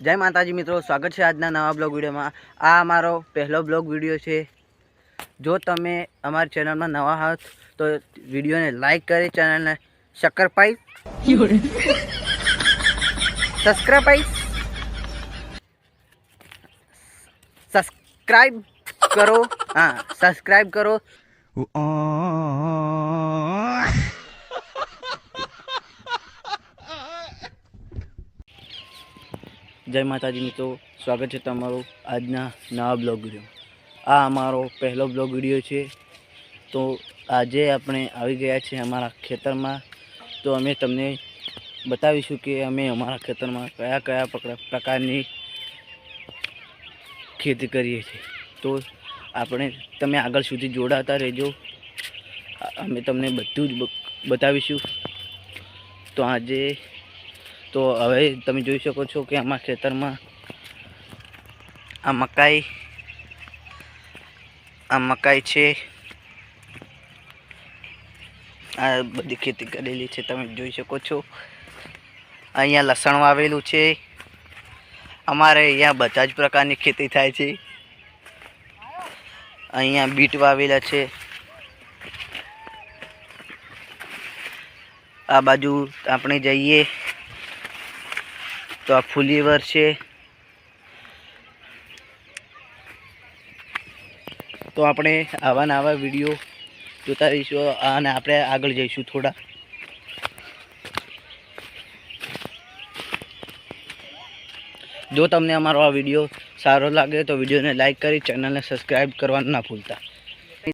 જય માતાજી મિત્રો, સ્વાગત છે આજના નવા બ્લોગ વિડીયોમાં. આ અમારો પહેલો બ્લોગ વીડિયો છે. જો તમે અમારી ચેનલમાં નવા હોત તો વિડીયોને લાઈક કરી, ચેનલને શક્કરપાઈ સબસ્ક્રાઈબ સબસ્ક્રાઈબ કરો. હા સબસ્ક્રાઈબ કરો. જય માતાજી મિત્રો, સ્વાગત છે તમારું આજના નવા બ્લોગ વીડિયો. આ અમારો પહેલો બ્લોગ વીડિયો છે. તો આજે આપણે આવી ગયા છીએ અમારા ખેતરમાં. તો અમે તમને બતાવીશું કે અમે અમારા ખેતરમાં કયા કયા પ્રકાર- પ્રકારની ખેતી કરીએ છીએ. તો આપણે, તમે આગળ સુધી જોડાતા રહેજો. અમે તમને બધું જ બતાવીશું. તો આજે તો હવે તમે જોઈ શકો છો કે આમાં ખેતરમાં આ મકાઈ આ મકાઈ છે. આ બધી ખેતી કરેલી છે, તમે જોઈ શકો છો. અહીંયા લસણ વાવેલું છે. અમારે અહીંયા બધા જ પ્રકારની ખેતી થાય છે. અહીંયા બીટ વાવેલા છે. આ બાજુ આપણે જઈએ. તો આ ફુલીવર છે તો આપણે આવા ને આવા વીડિયો જોતા રહીશું અને આપણે આગળ જઈશું થોડા. જો તમને અમારો આ વીડિયો સારો લાગે તો વિડીયોને લાઇક કરી, ચેનલને સબસ્ક્રાઈબ કરવાનું ના ભૂલતા.